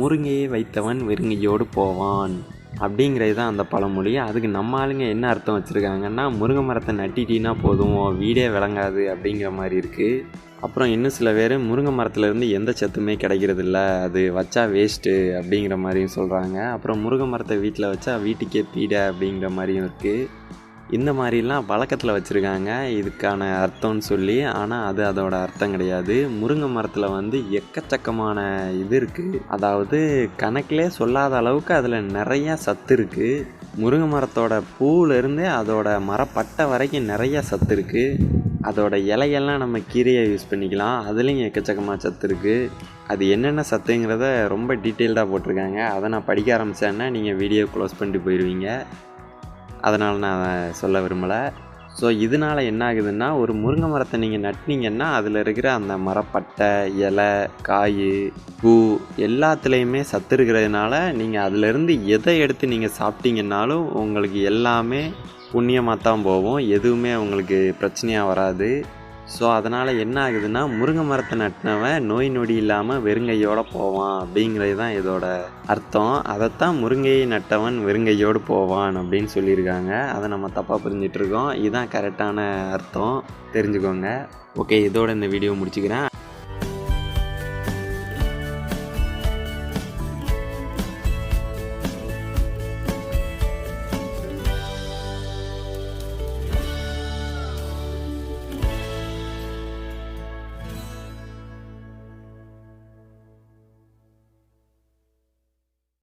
முருங்கையை வைத்தவன் வெறுங்கையோடு போவான். அப்படிங்கிறது தான் அந்த பழமொழி. அதுக்கு நம்ம ஆளுங்க என்ன அர்த்தம் வச்சுருக்காங்கன்னா முருங்கை மரத்தை நட்டிட்டீங்கன்னா போதும் வீடே விளங்காது அப்படிங்கிற மாதிரி இருக்குது அப்புறம் இன்னும் சில பேர் முருங்கை மரத்துலேருந்து எந்த சத்துமே கிடைக்கிறதில்ல அது வச்சா வேஸ்ட்டு அப்படிங்கிற மாதிரியும் சொல்கிறாங்க அப்புறம் முருங்கை மரத்தை வீட்டில் வச்சா வீட்டுக்கே பீடை அப்படிங்கிற மாதிரியும் இருக்குது இந்த மாதிரிலாம் வழக்கத்தில் வச்சுருக்காங்க. இதுக்கான அர்த்தம்னு சொல்லி ஆனால் அது அதோட அர்த்தம் கிடையாது. முருங்கை மரத்தில் வந்து எக்கச்சக்கமான இது இருக்குது அதாவது கணக்கிலே சொல்லாத அளவுக்கு அதில் நிறையா சத்து இருக்குது முருங்கை மரத்தோட பூவிலேருந்து அதோட மரப்பட்டை வரைக்கும் நிறையா சத்து இருக்குது அதோட இலையெல்லாம் நம்ம கீரையை யூஸ் பண்ணிக்கலாம். அதுலேயும் எக்கச்சக்கமாக சத்து இருக்குது அது என்னென்ன சத்துங்கிறத ரொம்ப டீட்டெயில்டாக போட்டிருக்காங்க. அதை நான் படிக்க ஆரம்பித்தேன்னா நீங்கள் வீடியோ க்ளோஸ் பண்ணிட்டு போயிடுவீங்க அதனால் நான் சொல்ல விரும்பலை. ஸோ இதனால் என்ன ஆகுதுன்னா ஒரு முருங்கை மரத்தை நீங்கள் நட்டினீங்கன்னா அதில் இருக்கிற அந்த மரப்பட்டை இலை காய் பூ எல்லாத்துலேயுமே சத்து இருக்கிறதுனால நீங்கள் அதிலேருந்து எதை எடுத்து நீங்கள் சாப்பிட்டீங்கன்னாலும் உங்களுக்கு எல்லாமே புண்ணியமாக தான் போகும். எதுவுமே உங்களுக்கு பிரச்சனையாக வராது. ஸோ அதனால் என்ன ஆகுதுன்னா முருங்கை மரத்தை நட்டினவன் நோய் நொடி இல்லாமல் வெறுங்கையோடு போவான் அப்படிங்கிறது தான் இதோட அர்த்தம். அதைத்தான் முருங்கையை நட்டவன் வெறுங்கையோடு போவான் அப்படின்னு சொல்லியிருக்காங்க. அதை நம்ம தப்பாக புரிஞ்சிட்ருக்கோம் இதுதான் கரெக்டான அர்த்தம். தெரிஞ்சுக்கோங்க. ஓகே இதோட இந்த வீடியோ முடிச்சுக்கிறேன்.